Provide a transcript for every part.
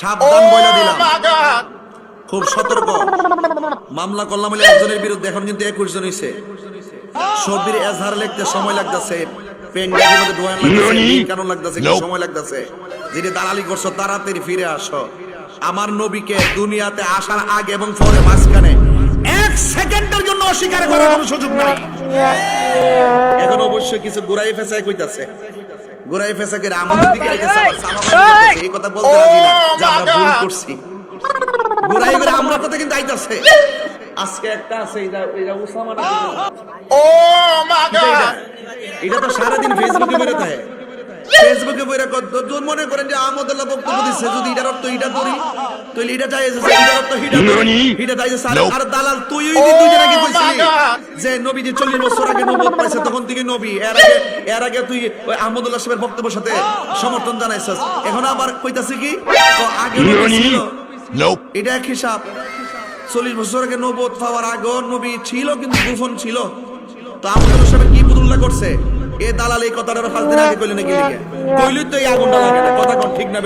সাবধান দিলাম। খুব সতর্ক। মামলা করলাম হলে একজনের বিরুদ্ধে এখন কিন্তু একুশ জন হয়েছে সবির এজহার লিখতে সময় লাগতেছে। পেন মধ্যে ডোয়ান লাগতেছে কেন লাগতেছে সময় লাগতেছে। যেটি দালালি করছ তাড়াতাড়ি ফিরে আসো। আমার নবীকে দুনিয়াতে আসার আগে এবং পরে মাঝখানে এক সেকেন্ডের জন্য অস্বীকার করার কোনো সুযোগ নাই। এখন অবশ্যই কিছু গুড়াই ফেসাই কইতাছে। গুড়াই ফেসাকে আমাদের দিকে আইতেছে এই কথা বলতে রাজি না। যে আমরা ভুল করছি। গুড়াই করে আমরা কথা কিন্তু আইতাছে। আজকে একটা আছে এটা এটা উসামা মা এটা এটা তো সারাদিন ফেসবুকে বেরোতে হয়। ফেসবুকে বইরা কত তোর মনে করেন যে আহমদুল্লাহ বক্তব্য দিচ্ছে যদি এটার অর্থ এটা ধরি তাহলে এটা চাই যে এটার অর্থ ধরি হিটা চাই আর দালাল তুই ওই দুই দিন আগে কইছিলি যে নবী যে 40 বছর আগে নবুয়ত পাইছে তখন থেকে নবী। এর আগে এর আগে তুই ওই আহমদুল্লাহ সাহেবের বক্তব্যের সাথে সমর্থন জানাইছস। এখন আবার কইতাছে কি? তো আগে ছিল এটা এক হিসাব। চল্লিশ বছর আগে নবত পাওয়ার আগে নবী ছিল কিন্তু গোপন ছিল। তো আমাদের সাহেব কি বুদুল্লাহ করছে? এ দালাল এই কথাটা পাঁচ দিন আগে কইলে নাকি তো এই আগুনটা লাগে না কথা কোন ঠিক না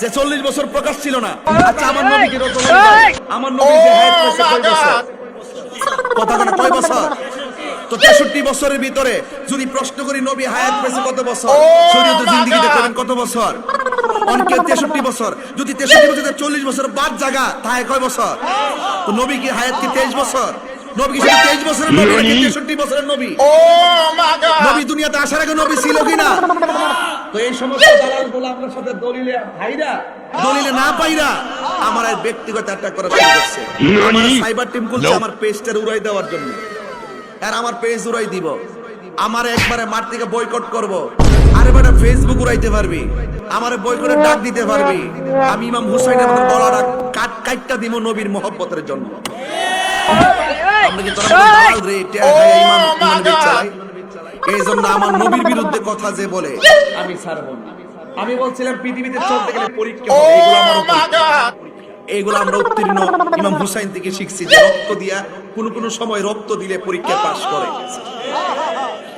যে চল্লিশ বছর প্রকাশ ছিল না। আচ্ছা আমার নবী কি আমার নবী যে হায়াত পাইছে কয় বছর? কথা কয় বছর? তো তেষট্টি বছরের ভিতরে যদি প্রশ্ন করি, নবী হায়াত পেয়েছে কত বছর? শরীয়ত করেন কত বছর? অনেকে তেষট্টি বছর। যদি তেষট্টি বছর চল্লিশ বছর বাদ জায়গা তাই কয় বছর? তো নবী কি হায়াত কি তেইশ বছর? নবী কি শুধু তেইশ বছরের নবী নাকি তেষট্টি বছরের নবী। নবী দুনিয়াতে আসার আগে নবী ছিল কিনা? তো এই সমস্ত দালালগুলো আপনার সাথে দলিলে ভাইরা দলিলে না পাইরা আমার আর ব্যক্তিগত অ্যাটাক করা শুরু করছে। সাইবার টিম করছে আমার পেজটার উড়াই দেওয়ার জন্য। আর আমার পেজ উড়াই দিব। আমার একবারে মাঠ থেকে বয়কট করব। আরে বেটা ফেসবুক উড়াইতে পারবি। আমার বয়কটে ডাক দিতে পারবি। আমি ইমাম হুসাইন আমাদের গলাটা কাট কাটটা দিব নবীর মহব্বতের জন্য। আমরা কি তোরা দালাল রে? টেয়া খাইয়া ইমান বেচ এই জন্য আমার নবীর বিরুদ্ধে কথা যে বলে আমি ছাড়বো না। আমি বলছিলাম পৃথিবীতে চলতে গেলে পরীক্ষা হবে। এগুলো আমার পরীক্ষা। আমরা উত্তীর্ণ। ইমাম হুসাইন থেকে শিখছি যে রক্ত দিয়া কোন কোন সময় রক্ত দিলে পরীক্ষা পাশ করে।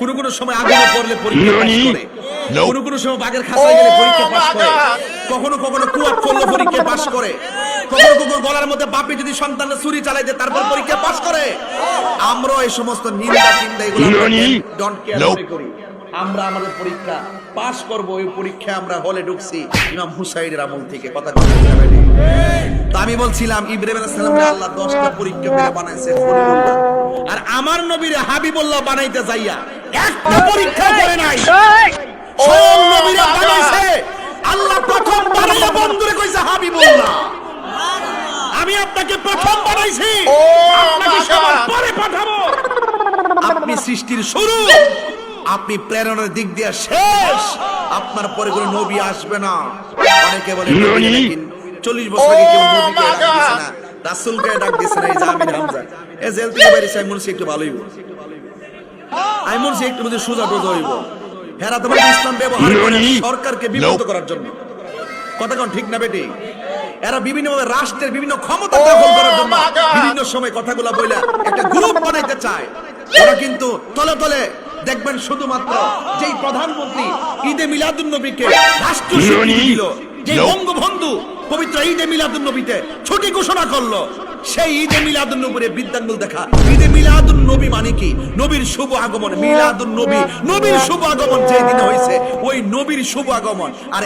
কোন কোন সময় আগুনে পড়লে পরীক্ষা পাশ করে। কোন কোন সময় বাঘের খাঁচায় গেলে পরীক্ষা পাশ করে। কখনো কখনো কুয়াত করলে পরীক্ষা পাশ করে। কখনো কখনো গলার মধ্যে বাপে যদি সন্তানের ছুরি চালাই দেয় তারপর পরীক্ষা পাশ করে আমরা এই সমস্ত নিন্দা চিন্তা এগুলো? Don't care. করি। আমরা আমাদের পরীক্ষা পাশ করব ওই পরীক্ষা আমরা হলে ঢুকছি। ইমাম হুসাইনের আমল থেকে কথা তো আমি বলছিলাম ইব্রাহিম আলাইহিস সালামকে আল্লাহ 10টা পরীক্ষা করে বানাইছে আর আমার নবীর হাবিবুল্লাহ বানাইতে যাইয়া একটা পরীক্ষা করে নাই। সব নবীরা বানাইছে। আল্লাহ প্রথম বানাইয়া বন্ধুরে কইছে হাবিবুল্লাহ। আমি আপনাকে প্রথম বানাইছি। আপনাকে সবার পরে পাঠাবো। আপনি সৃষ্টির শুরু। আপনি প্রেরণার দিক দিয়ে শেষ। আপনার পরে কোনো নবী আসবে না। অনেকে বলে নবী? চল্লিশ বছর আগে কেউ নবীকে ডাক দিছে না। রাসূলকে ডাক দিছে না এই হামজা। এ জেল থেকে বাইরে একটু ভালোই মনে একটু মধ্যে সোজা টোজা হইব। হেরা তোমার ইসলাম ব্যবহার করে সরকারকে বিব্রত করার জন্য। কথা কোন ঠিক না বেটি? এরা বিভিন্ন রাষ্ট্রের বিভিন্ন ক্ষমতা দখল করার জন্য বিভিন্ন সময় কথাগুলা বইলা একটা গ্রুপ বানাইতে চায়। ওরা কিন্তু তলে তলে দেখবেন শুধুমাত্র যেই প্রধানমন্ত্রী ঈদে মিলাদুন নবীকে রাষ্ট্র দিল যে বঙ্গবন্ধু পবিত্র ঈদে মিলাদুন নবীতে ছুটি ঘোষণা করল সেই ঈদে মিলাদুন নবীরে বিদ্যাঙ্গুল দেখা। ঈদে মিলাদুন নবী মানে কি? নবীর শুভ আগমন মিলাদুন নবী। নবীর শুভ আগমন যেই দিনে হয়েছে ওই নবীর শুভ আগমন। আর